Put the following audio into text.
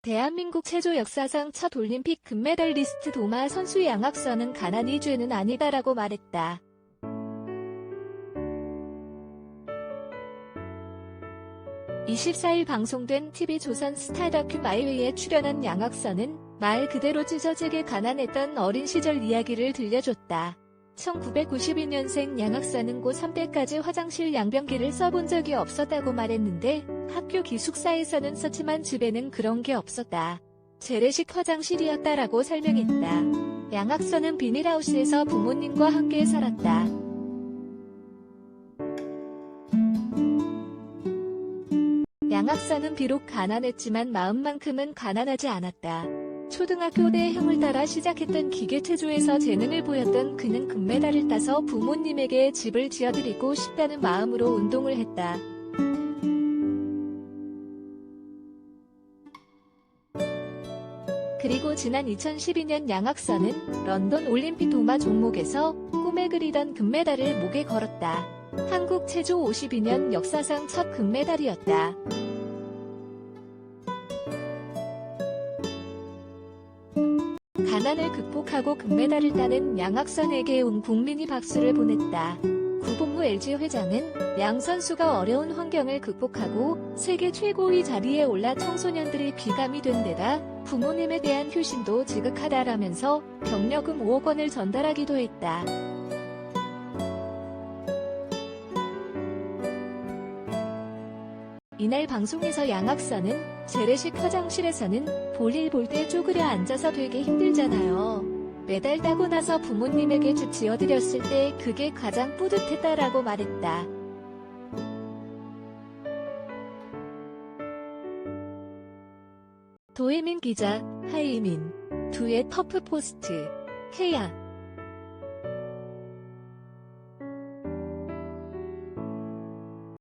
대한민국 체조 역사상 첫 올림픽 금메달리스트 도마 선수 양학선은 가난이 죄는 아니다라고 말했다. (24일) 방송된 TV조선 스타 다큐 마이웨이에 출연한 양학선은 말 그대로 찢어지게 가난했던 어린 시절 이야기를 들려줬다. 1992년생 양학선은 고3때까지 화장실 양변기를 써본 적이 없었다고 말했는데 학교 기숙사에서는 썼지만 집에는 그런 게 없었다. 재래식 화장실이었다라고 설명했다. 양학선은 비닐하우스에서 부모님과 함께 살았다. 양학선은 비록 가난했지만 마음만큼은 가난하지 않았다. 초등학교 때 형을 따라 시작했던 기계체조에서 재능을 보였던 그는 금메달을 따서 부모님에게 집을 지어드리고 싶다는 마음으로 운동을 했다. 그리고 지난 2012년 양학선은 런던 올림픽 도마 종목에서 꿈에 그리던 금메달을 목에 걸었다. 한국 체조 52년 역사상 첫 금메달이었다. 가난을 극복하고 금메달을 따는 양학선에게 온 국민이 박수를 보냈다. 구본무 LG 회장은 양 선수가 어려운 환경을 극복하고 세계 최고위 자리에 올라 청소년들이 귀감이 된 데다 부모님에 대한 효심도 지극하다라면서 격려금 5억 원을 전달하기도 했다. 이날 방송에서 양학선은 재래식 화장실에서는 볼일 볼 때 쪼그려 앉아서 되게 힘들잖아요. 메달 따고 나서 부모님에게 집 지어드렸을 때 그게 가장 뿌듯했다라고 말했다. 도혜민 기자, 하이민, 두의 터프 포스트, 케야.